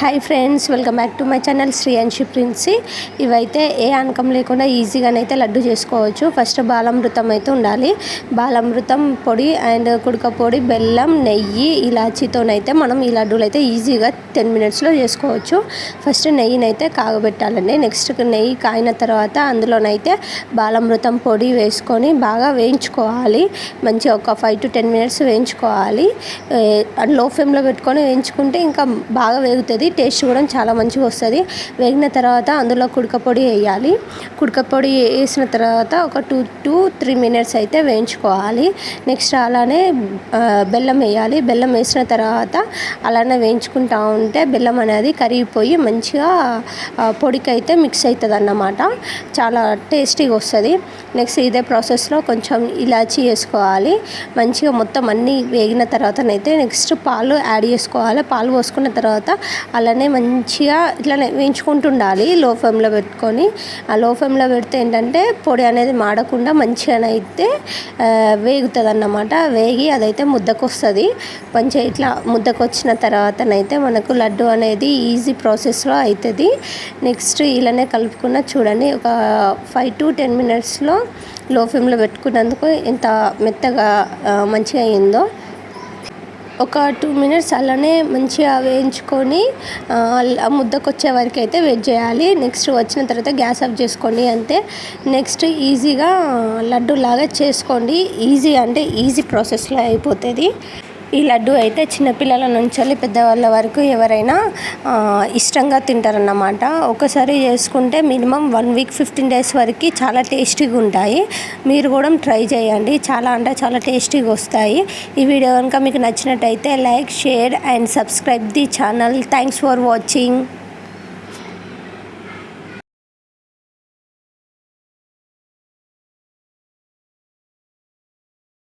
Hi friends welcome back to my channel Sri Anshi Princy ఇవైతే ఏ అనకం లేకుండా ఈజీగానైతే లడ్డు చేసుకోవచ్చు. ఫస్ట్ బాలామృతం అయితే ఉండాలి. బాలామృతం పొడి అండ్ కుడక పొడి బెల్లం నెయ్యి ఇలాచీతోనైతే మనం ఈ లడ్డూలు అయితే ఈజీగా టెన్ మినిట్స్లో చేసుకోవచ్చు. ఫస్ట్ నెయ్యినైతే కాగబెట్టాలండి. నెక్స్ట్ నెయ్యి కాగిన తర్వాత అందులోనైతే బాలామృతం పొడి వేసుకొని బాగా వేయించుకోవాలి. మంచిగా ఒక ఫైవ్ టు టెన్ మినిట్స్ వేయించుకోవాలి. లో ఫ్లేమ్లో పెట్టుకొని వేయించుకుంటే ఇంకా బాగా వేగుతుంది. టేస్ట్ కూడా చాలా మంచిగా వస్తుంది. వేగిన తర్వాత అందులో కుడక పొడి వేయాలి. కుడక పొడి వేసిన తర్వాత ఒక టూ టూ త్రీ మినిట్స్ అయితే వేయించుకోవాలి. నెక్స్ట్ అలానే బెల్లం వేయాలి. బెల్లం వేసిన తర్వాత అలానే వేయించుకుంటా ఉంటే బెల్లం అనేది కరిగిపోయి మంచిగా పొడికి అయితే మిక్స్ అవుతుంది అన్నమాట చాలా టేస్టీగా వస్తుంది. నెక్స్ట్ ఇదే ప్రాసెస్లో కొంచెం ఇలాచీ వేసుకోవాలి. మంచిగా మొత్తం అన్నీ వేగిన తర్వాతనైతే నెక్స్ట్ పాలు యాడ్ చేసుకోవాలి. పాలు పోసుకున్న తర్వాత అలానే మంచిగా ఇట్లానే వేయించుకుంటుండాలి లో ఫ్లేమ్లో పెట్టుకొని. ఆ లో ఫ్లేమ్లో పెడితే ఏంటంటే పొడి అనేది మాడకుండా మంచిగానైతే వేగుతుంది అన్నమాట వేగి అదైతే ముద్దకు వస్తుంది మంచిగా ఇట్లా ముద్దకు వచ్చిన తర్వాతనైతే మనకు లడ్డు అనేది ఈజీ ప్రాసెస్లో అవుతుంది నెక్స్ట్ ఇలానే కలుపుకున్న చూడండి ఒక ఫైవ్ టు టెన్ మినిట్స్లో లో ఫ్లేమ్లో పెట్టుకున్నందుకు ఎంత మెత్తగా మంచిగా అయిందో ఒక టూ మినిట్స్ అలానే మంచిగా వేయించుకొని ముద్దకు వచ్చే వరకు అయితే వెయిట్ చేయాలి. నెక్స్ట్ వచ్చిన తర్వాత గ్యాస్ ఆఫ్ చేసుకోండి అంతే. నెక్స్ట్ ఈజీగా లడ్డు లాగా చేసుకోండి. ఈజీ అంటే ఈజీ ప్రాసెస్లో అయిపోతుంది. ఈ లడ్డు అయితే చిన్నపిల్లల నుంచి పెద్దవాళ్ళ వరకు ఎవరైనా ఇష్టంగా తింటారన్నమాట. ఒకసారి చేసుకుంటే minimum one week fifteen days వరకు చాలా టేస్టీగా ఉంటాయి. మీరు కూడా ట్రై చేయండి. చాలా అంటే చాలా టేస్టీగా వస్తాయి. ఈ వీడియో కనుక మీకు నచ్చినట్టయితే like share and subscribe the channel. Thanks for watching.